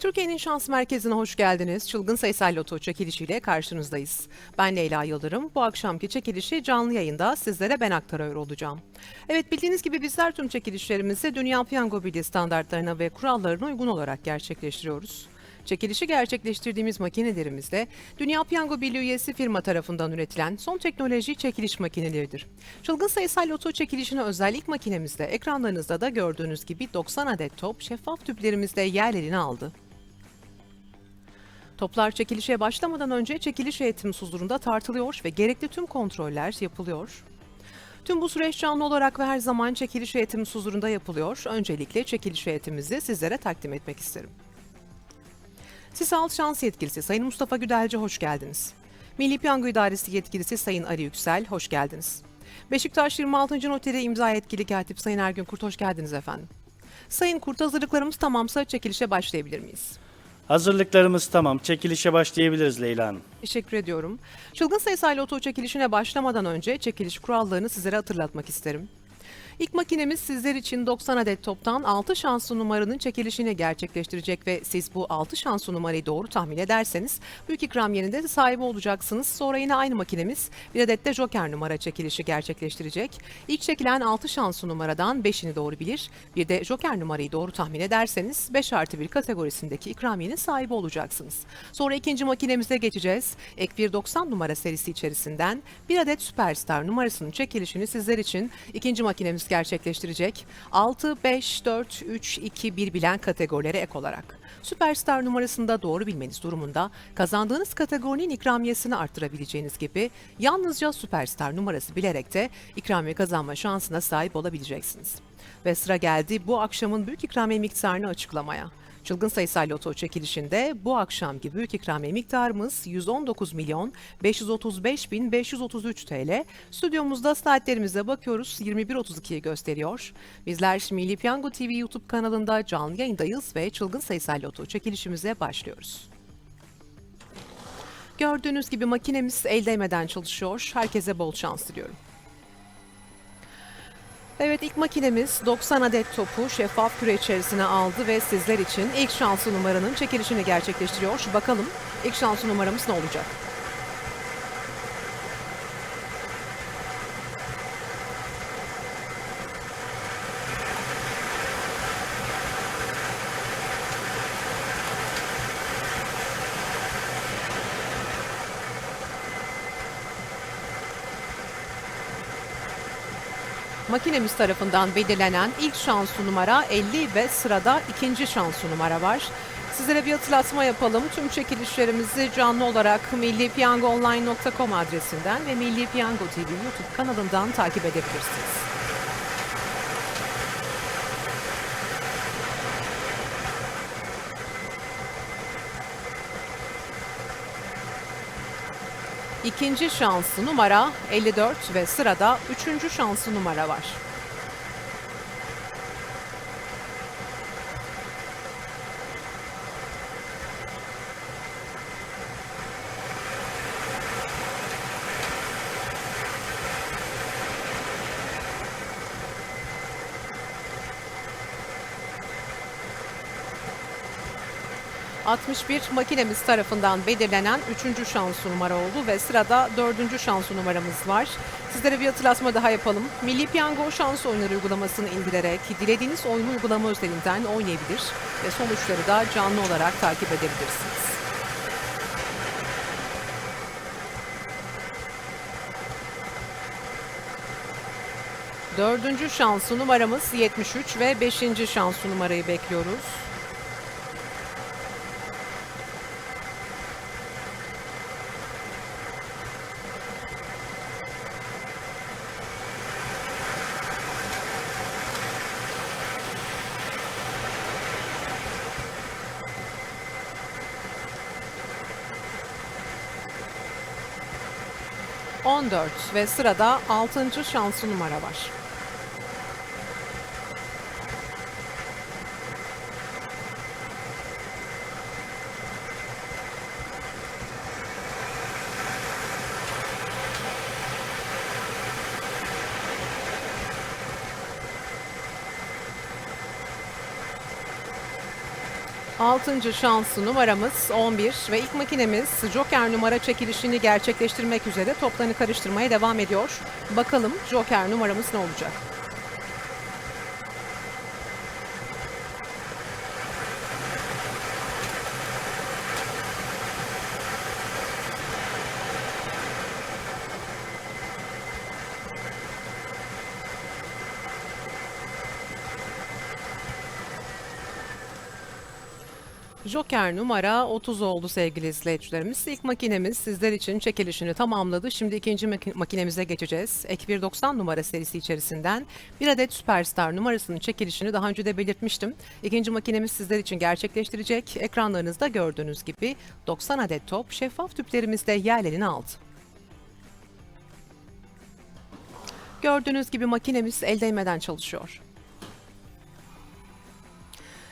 Türkiye'nin şans merkezine hoş geldiniz. Çılgın sayısal loto çekilişiyle karşınızdayız. Ben Leyla Yıldırım. Bu akşamki çekilişi canlı yayında sizlere ben aktarıyor olacağım. Evet bildiğiniz gibi bizler tüm çekilişlerimizi Dünya Piyango Birliği standartlarına ve kurallarına uygun olarak gerçekleştiriyoruz. Çekilişi gerçekleştirdiğimiz makinelerimizde Dünya Piyango Birliği üyesi firma tarafından üretilen son teknoloji çekiliş makineleridir. Çılgın sayısal loto çekilişine özel ilk makinemizde ekranlarınızda da gördüğünüz gibi 90 adet top şeffaf tüplerimizde yerlerini aldı. Toplar çekilişe başlamadan önce çekiliş eğitim huzurunda tartılıyor ve gerekli tüm kontroller yapılıyor. Tüm bu süreç canlı olarak ve her zaman çekiliş eğitim huzurunda yapılıyor. Öncelikle çekiliş eğitimimizi sizlere takdim etmek isterim. Sisal Şans Yetkilisi Sayın Mustafa Güdelci hoş geldiniz. Milli Piyango İdaresi Yetkilisi Sayın Ali Yüksel hoş geldiniz. Beşiktaş 26. Noteri imza yetkili katip Sayın Ergün Kurt hoş geldiniz efendim. Sayın Kurt hazırlıklarımız tamamsa çekilişe başlayabilir miyiz? Hazırlıklarımız tamam. Çekilişe başlayabiliriz Leyla Hanım. Teşekkür ediyorum. Çılgın sayısal loto çekilişine başlamadan önce çekiliş kurallarını sizlere hatırlatmak isterim. İlk makinemiz sizler için 90 adet toptan 6 şanslı numaranın çekilişini gerçekleştirecek ve siz bu 6 şanslı numarayı doğru tahmin ederseniz büyük ikramiyenin de sahibi olacaksınız. Sonra yine aynı makinemiz bir adet de joker numara çekilişi gerçekleştirecek. İlk çekilen 6 şanslı numaradan 5'ini doğru bilir. Bir de joker numarayı doğru tahmin ederseniz 5 artı 1 kategorisindeki ikramiyenin sahibi olacaksınız. Sonra ikinci makinemize geçeceğiz. Ek bir 90 numara serisi içerisinden bir adet süperstar numarasının çekilişini sizler için ikinci makinemiz gerçekleştirecek. 6, 5, 4, 3, 2, 1 bilen kategorilere ek olarak. Süperstar numarasında doğru bilmeniz durumunda kazandığınız kategorinin ikramiyesini arttırabileceğiniz gibi yalnızca süperstar numarası bilerek de ikramiye kazanma şansına sahip olabileceksiniz. Ve sıra geldi bu akşamın büyük ikramiye miktarını açıklamaya. Çılgın sayısal loto çekilişinde bu akşamki büyük ikramiye miktarımız 119 milyon 535 bin 533 TL. Stüdyomuzda saatlerimize bakıyoruz 21.32'yi gösteriyor. Bizler Milli Piyango TV YouTube kanalında canlı yayındayız ve çılgın sayısal loto çekilişimize başlıyoruz. Gördüğünüz gibi makinemiz el değmeden çalışıyor. Herkese bol şans diliyorum. Evet ilk makinemiz 90 adet topu şeffaf küre içerisine aldı ve sizler için ilk şanslı numaranın çekilişini gerçekleştiriyor. Bakalım ilk şanslı numaramız ne olacak? Makinemiz tarafından belirlenen ilk şanslı numara 50 ve sırada ikinci şanslı numara var. Sizlere bir hatırlatma yapalım. Tüm çekilişlerimizi canlı olarak millipiyangoonline.com adresinden ve Milli Piyango TV YouTube kanalından takip edebilirsiniz. İkinci şanslı numara 54 ve sırada üçüncü şanslı numara var. ...61 makinemiz tarafından belirlenen 3. şanslı numara oldu ve sırada 4. şanslı numaramız var. Sizlere bir hatırlatma daha yapalım. Milli Piyango şans oyunları uygulamasını indirerek dilediğiniz oyunu uygulama üzerinden oynayabilir ve sonuçları da canlı olarak takip edebilirsiniz. Dördüncü şanslı numaramız 73 ve beşinci şanslı numarayı bekliyoruz. 14 ve sırada 6. şanslı numara var. Altıncı şanslı numaramız 11 ve ilk makinemiz Joker numara çekilişini gerçekleştirmek üzere toplarını karıştırmaya devam ediyor. Bakalım Joker numaramız ne olacak? Joker numara 30 oldu sevgili izleyicilerimiz. İlk makinemiz sizler için çekilişini tamamladı. Şimdi ikinci maki- makinemize geçeceğiz. Ek 190 numara serisi içerisinden bir adet Superstar numarasının çekilişini daha önce de belirtmiştim. İkinci makinemiz sizler için gerçekleştirecek. Ekranlarınızda gördüğünüz gibi 90 adet top şeffaf tüplerimizde yerlerini aldı. Gördüğünüz gibi makinemiz el değmeden çalışıyor.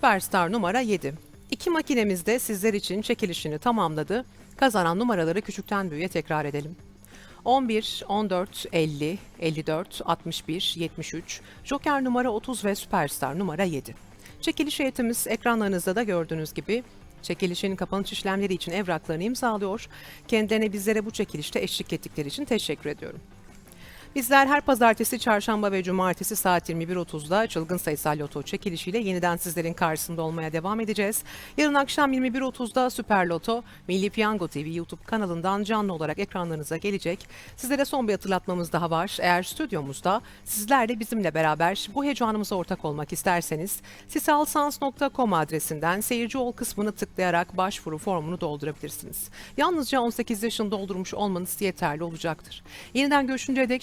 Superstar numara 7. İki makinemiz de sizler için çekilişini tamamladı. Kazanan numaraları küçükten büyüğe tekrar edelim. 11, 14, 50, 54, 61, 73, Joker numara 30 ve Superstar numara 7. Çekiliş heyetimiz ekranlarınızda da gördüğünüz gibi çekilişin kapanış işlemleri için evraklarını imzalıyor. Kendilerine bizlere bu çekilişte eşlik ettikleri için teşekkür ediyorum. Bizler her pazartesi, çarşamba ve cumartesi saat 21.30'da çılgın sayısal loto çekilişiyle yeniden sizlerin karşısında olmaya devam edeceğiz. Yarın akşam 21.30'da Süper Loto, Milli Piyango TV YouTube kanalından canlı olarak ekranlarınıza gelecek. Sizlere son bir hatırlatmamız daha var. Eğer stüdyomuzda sizler de bizimle beraber bu heyecanımıza ortak olmak isterseniz sisalsans.com adresinden seyirci ol kısmını tıklayarak başvuru formunu doldurabilirsiniz. Yalnızca 18 yaşını doldurmuş olmanız yeterli olacaktır. Yeniden görüşünceye dek